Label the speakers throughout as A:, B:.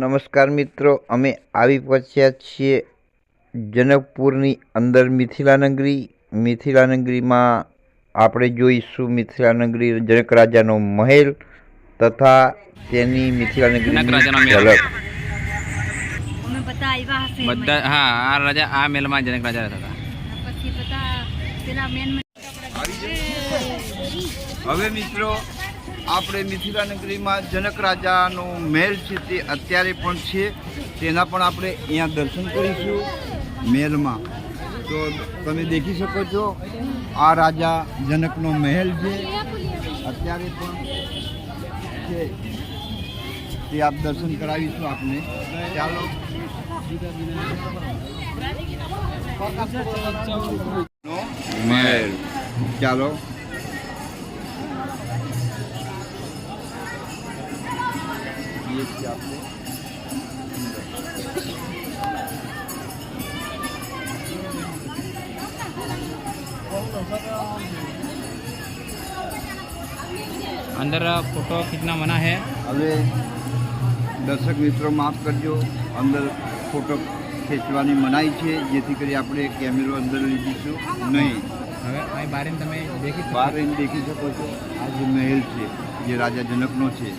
A: નમસ્કાર મિત્રો અમે આવી પહોંચ્યા છીએ જનકપુરની અંદર મિથિલાનગરી. મિથિલાનગરીમાં આપણે જોઈશું મિથિલાનગરી જનક રાજાનો મહેલ તથા તેની મિથિલા
B: જનક
A: નગરીની
B: રાજાનો મહેલ.
A: ઝલક.
C: બધા
B: હા આ રાજા આ મેલમાં જનક રાજા રહેતા હતા.
A: હવે મિત્રો આપણે મિથિલા નગરીમાં જનક રાજાનો મહેલ છે તે અત્યારે પણ છે. તેના પણ આપણે અહીંયા દર્શન કરીશું મહેલમાં. તો તમે દેખી શકો છો આ રાજા જનકનો મહેલ છે. અત્યારે પણ છે. તે આપ દર્શન કરાવીશું આપને. ચાલો. મહેલ. ચાલો. ये क्या आपने
B: અંદર ફોટો ખીંચના મના હે
A: હવે દર્શક મિત્રો માફ કરજો અંદર ફોટો ખેંચવાની મનાઈ છે જેથી કરી આપણે કેમેરો અંદર લઈ જઈશું નહીં
B: હવે અહીં બારીને તમે દેખી શકો.
A: બહાર રહીને દેખી શકો છો આ જે મહેલ છે જે રાજા જનકનો છે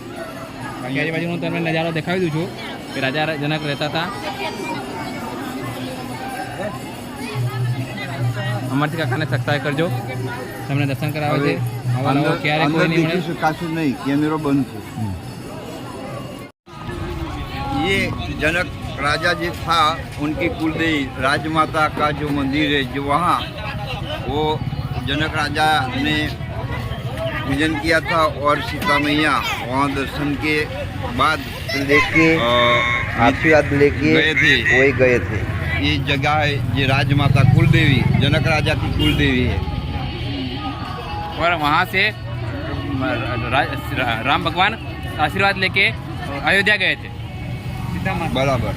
B: બાકી આજુબાજુ હું તમને નજારો દેખાવી દઉં છું કે રાજા જનક રહેતા હતા અમારથી કાકાને સબસ્ક્રાઈબ કરજો તમને દર્શન કરાવે છે આવા નવો
A: અંદર
B: ક્યારે
A: અંદર
B: કોઈ નહીં
A: દેખી
B: મળે
A: શકાશે નહીં કેમેરો બંધ છે ये जनक राजा जी था उनकी कुलदेवी राजमाता का जो मंदिर है जो वहाँ वो जनक राजा ने पूजन किया था और सीता मैया वहाँ दर्शन के बाद लेके आशीर्वाद लेके
D: गए थे।
A: वही गए थे। ये जगह है ये राजमाता कुलदेवी जनक राजा की कुलदेवी है।
B: और वहाँ से राम भगवान आशीर्वाद लेके अयोध्या गए थे।
A: बराबर।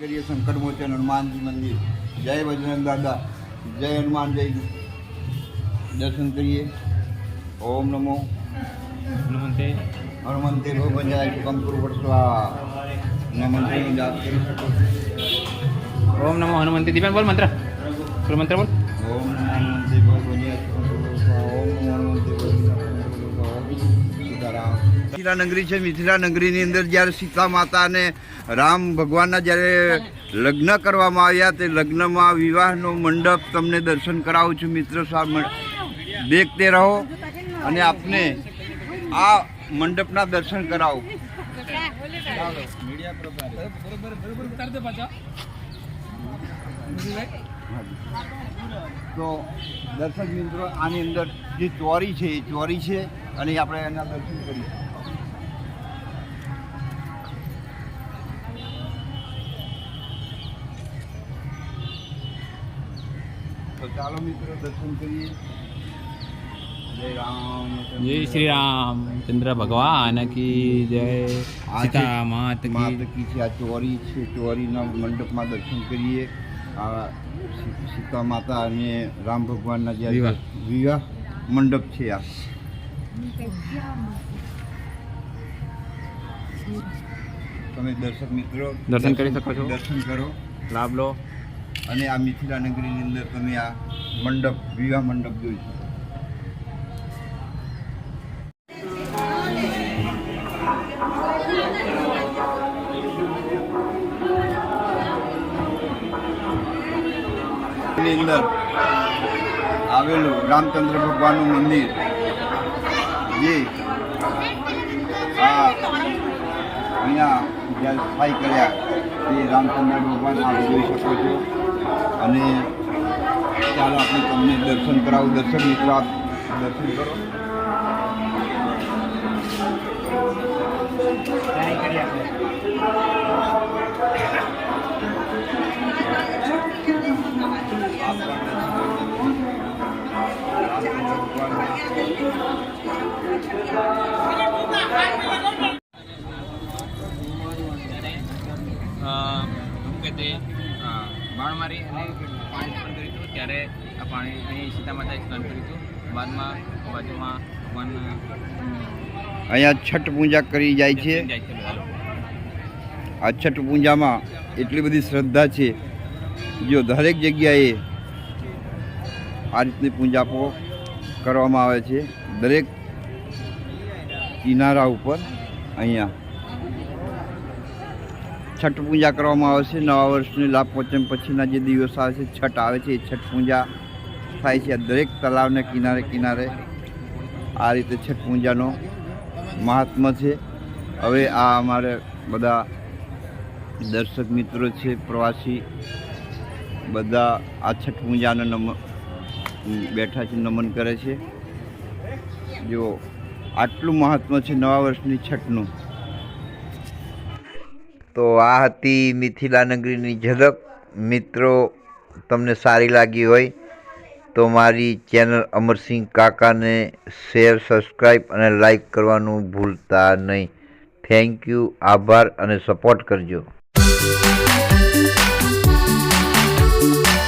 A: करिए संकट मोचन हनुमान जी मंदिर। जय बजरंग दादा जय हनुमान जय दर्शन करिए। ओम नमो।
B: હનુમંતે
A: હનુમંતે ભોગંજાય કંપુર પડસવા હનુમંતે જાપ
B: ઓમ નમો હનુમંતે દીપેન બોલ મંત્ર. બોલ મંત્ર બોલ.
A: ઓમ નમો હનુમંતે ભોગંજાય મિથિલા નગરી છે. મિથિલા નગરીની અંદર જ્યારે સીતા માતા અને રામ ભગવાનના જ્યારે લગ્ન કરવામાં આવ્યા તે લગ્નમાં વિવાહનો મંડપ તમને દર્શન કરાવું છું. મિત્ર સામે દેખતે રહો અને આપને આ મંડપના દર્શન કરાવો. તો દર્શક મિત્રો, આની અંદર જે ચોરી છે, એ ચોરી છે અને આપણે એના દર્શન કરીએ. તો ચાલો મિત્રો, દર્શન કરીએ. જય રામ
B: શ્રી રામચંદ્ર ભગવાન કી જય. સીતા માત
A: માત
B: કી
A: છે. આ ચોરી છે. ચોરીના મંડપમાં દર્શન કરીએ. આ સીતા માતા અને રામ ભગવાનના જે.
B: વિવાહ
A: મંડપ છે આ. તમે દર્શક મિત્રો
B: દર્શન કરી શકો છો.
A: દર્શન કરો.
B: લાભ લો.
A: અને આ મિથિલા નગરીની અંદર તમે આ મંડપ વિવાહ મંડપ જોઈ શકો. ની અંદર આવેલું રામચંદ્ર ભગવાનનું મંદિર, જે આ અહીંયા જ્યાં સ્થાયી કર્યા તે રામચંદ્ર ભગવાન જોઈ શકો છો. અને ચાલો આપણે તમને દર્શન કરાવું. દર્શક મિત્રો, આપ દર્શન કરો.
B: કરી કે તે બાણ મારી અને પાણી સ્નાન કર્યું હતું ત્યારે આ પાણી અહીં સીતા માતાએ સ્નાન કર્યું હતું. બાદમાં બાજુમાં ભગવાન
A: અહીંયા છઠ પૂજા કરી જાય છે. આ છઠ પૂજામાં એટલી બધી શ્રદ્ધા છે. જો દરેક જગ્યાએ આ રીતની પૂજાપો કરવામાં આવે છે. દરેક કિનારા ઉપર અહીંયા છઠ પૂજા કરવામાં આવે છે. નવા વર્ષની લાભ પંચમ પછીના જે દિવસ આવે છે, છઠ આવે છે, એ છઠ પૂજા થાય છે દરેક તલાવને કિનારે કિનારે. આ રીતે છઠ પૂજાનો મહાત્મા છે. હવે આ અમારે બધા દર્શક મિત્રો છે, પ્રવાસી, બધા આ છઠ પૂજાને નમ, બેઠા છે, નમન કરે છે. જો આટલું મહત્ત્વ છે નવા વર્ષની છઠનું. તો આ હતી મિથિલા નગરીની ઝલક. મિત્રો, તમને સારી લાગી હોય તો મારી ચેનલ અમરસિંહ કાકાને શેર સબસ્ક્રાઈબ અને લાઈક કરવાનું ભૂલતા નહીં. થેન્ક યુ, આભાર અને સપોર્ટ કરજો.